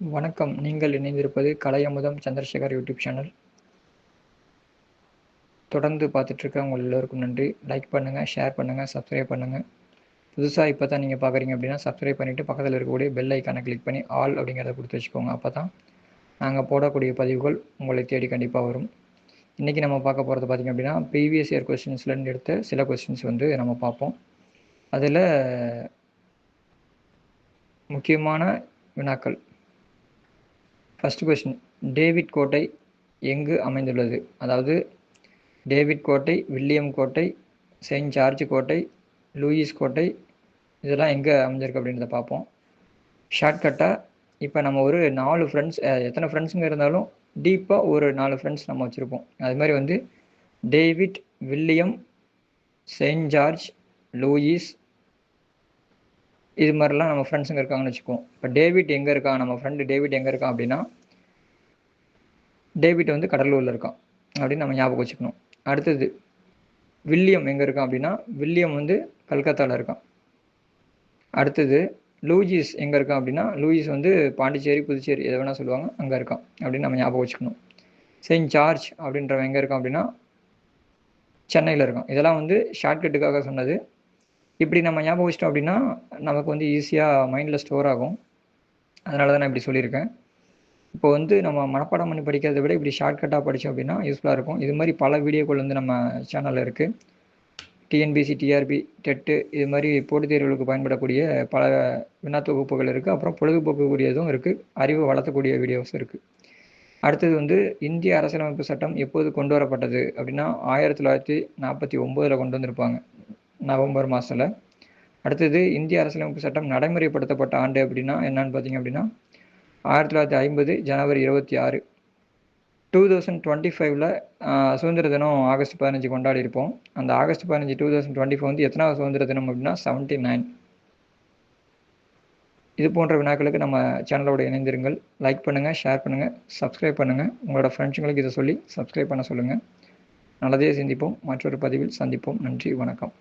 வணக்கம். நீங்கள் இணைந்திருப்பது கலையமுதம் சந்திரசேகர் யூடியூப் சேனல். தொடர்ந்து பார்த்துட்ருக்க உங்கள் எல்லோருக்கும் நன்றி. லைக் பண்ணுங்கள் ஷேர் பண்ணுங்கள் சப்ஸ்கிரைப் பண்ணுங்கள் புதுசாக இப்போ தான் நீங்கள் பார்க்குறீங்க அப்படின்னா சப்ஸ்கிரைப் பண்ணிவிட்டு பக்கத்தில் இருக்கக்கூடிய பெல் ஐக்கானை கிளிக் பண்ணி ஆல் அப்படிங்கிறத கொடுத்து வச்சுக்கோங்க. அப்போ தான் நாங்கள் போடக்கூடிய பதிவுகள் உங்களை தேடி கண்டிப்பாக வரும். இன்றைக்கி நம்ம பார்க்க போகிறது பார்த்திங்க அப்படின்னா ப்ரீவியஸ் இயர் கொஸ்டின்ஸ்லேருந்து எடுத்த சில கொஸ்டின்ஸ் வந்து நம்ம பார்ப்போம். அதில் முக்கியமான வினாக்கள். ஃபஸ்ட் கொஸ்டின் டேவிட் கோட்டை எங்கு அமைந்துள்ளது? அதாவது டேவிட் கோட்டை வில்லியம் கோட்டை செயின்ட் ஜார்ஜ் கோட்டை லூயிஸ் கோட்டை இதெல்லாம் எங்கே அமைஞ்சிருக்கு அப்படின்றத பார்ப்போம். ஷார்ட்கட்டாக இப்போ நம்ம ஒரு நாலு ஃப்ரெண்ட்ஸ் எத்தனை ஃப்ரெண்ட்ஸுங்க இருந்தாலும் டீப்பாக ஒரு நாலு ஃப்ரெண்ட்ஸ் நம்ம வச்சுருப்போம். அது மாதிரி வந்து David William Saint George Louis இது மாதிரிலாம் நம்ம ஃப்ரெண்ட்ஸுங்க இருக்காங்கன்னு வச்சுக்குவோம். இப்போ டேவிட் எங்கே இருக்கான்? நம்ம ஃப்ரெண்டு டேவிட் எங்கே இருக்கான் அப்படின்னா டேவிட் வந்து கடலூரில் இருக்கான் அப்படின்னு நம்ம ஞாபகம் வச்சுக்கணும். அடுத்தது வில்லியம் எங்கே இருக்கான் அப்படின்னா வில்லியம் வந்து கல்கத்தாவில் இருக்கான். அடுத்தது லூஜிஸ் எங்கே இருக்கான் அப்படின்னா லூயிஸ் வந்து பாண்டிச்சேரி புதுச்சேரி எதை வேணால் சொல்லுவாங்க அங்கே இருக்கான் அப்படின்னு நம்ம ஞாபகம் வச்சுக்கணும். செயின்ட் ஜார்ஜ் அப்படின்றவன் எங்கே இருக்கான் அப்படின்னா சென்னையில் இருக்கான். இதெல்லாம் வந்து ஷார்ட்கட்டுக்காக சொன்னது. இப்படி நம்ம ஞாபகம் வச்சிட்டோம் அப்படின்னா நமக்கு வந்து ஈஸியாக மைண்டில் ஸ்டோர் ஆகும். அதனால தான் நான் இப்படி சொல்லியிருக்கேன். இப்போ வந்து நம்ம மனப்பாடம் பண்ணி படிக்கிறத விட இப்படி ஷார்ட்கட்டாக படித்தோம் அப்படின்னா யூஸ்ஃபுல்லாக இருக்கும். இது மாதிரி பல வீடியோக்கள் வந்து நம்ம சேனலில் இருக்குது டிஎன்பிசி டிஆர்பி டெட்டு இது மாதிரி போட்டித் தேர்வுகளுக்கு பயன்படக்கூடிய பல வினா தொகுப்புகள் இருக்குது அப்புறம் பொழுதுபோக்கக்கூடியதும் இருக்குது அறிவு வளர்த்தக்கூடிய வீடியோஸ் இருக்குது அடுத்தது வந்து இந்திய அரசியலமைப்பு சட்டம் எப்போது கொண்டு வரப்பட்டது அப்படின்னா ஆயிரத்தி தொள்ளாயிரத்தி நாற்பத்தி ஒம்போதில் கொண்டு வந்திருப்பாங்க. நவம்பர் மாதத்தில் அடுத்தது இந்திய அரசியலமைப்பு சட்டம் நடைமுறைப்படுத்தப்பட்ட ஆண்டு அப்படின்னா என்னன்னு பார்த்தீங்க அப்படின்னா ஆயிரத்தி தொள்ளாயிரத்தி ஐம்பது ஜனவரி இருபத்தி ஆறு. டூ தௌசண்ட் டுவெண்ட்டி ஃபைவ்ல சுதந்திர தினம் ஆகஸ்ட் பதினஞ்சு கொண்டாடி இருப்போம். அந்த ஆகஸ்ட் பதினஞ்சு டூ தௌசண்ட் டுவெண்ட்டி ஃபைவ் வந்து எத்தனாவது சுதந்திர தினம் அப்படின்னா செவன்ட்டி நைன் இது போன்ற வினாக்களுக்கு நம்ம சேனலோட இணைந்திருங்கள். லைக் பண்ணுங்கள் ஷேர் பண்ணுங்கள் சப்ஸ்கிரைப் பண்ணுங்கள் உங்களோட ஃப்ரெண்ட்ஸுங்களுக்கு இதை சொல்லி சப்ஸ்கிரைப் பண்ண சொல்லுங்கள் நல்லதே சிந்திப்போம். மற்றொரு பதிவில் சந்திப்போம். நன்றி வணக்கம்.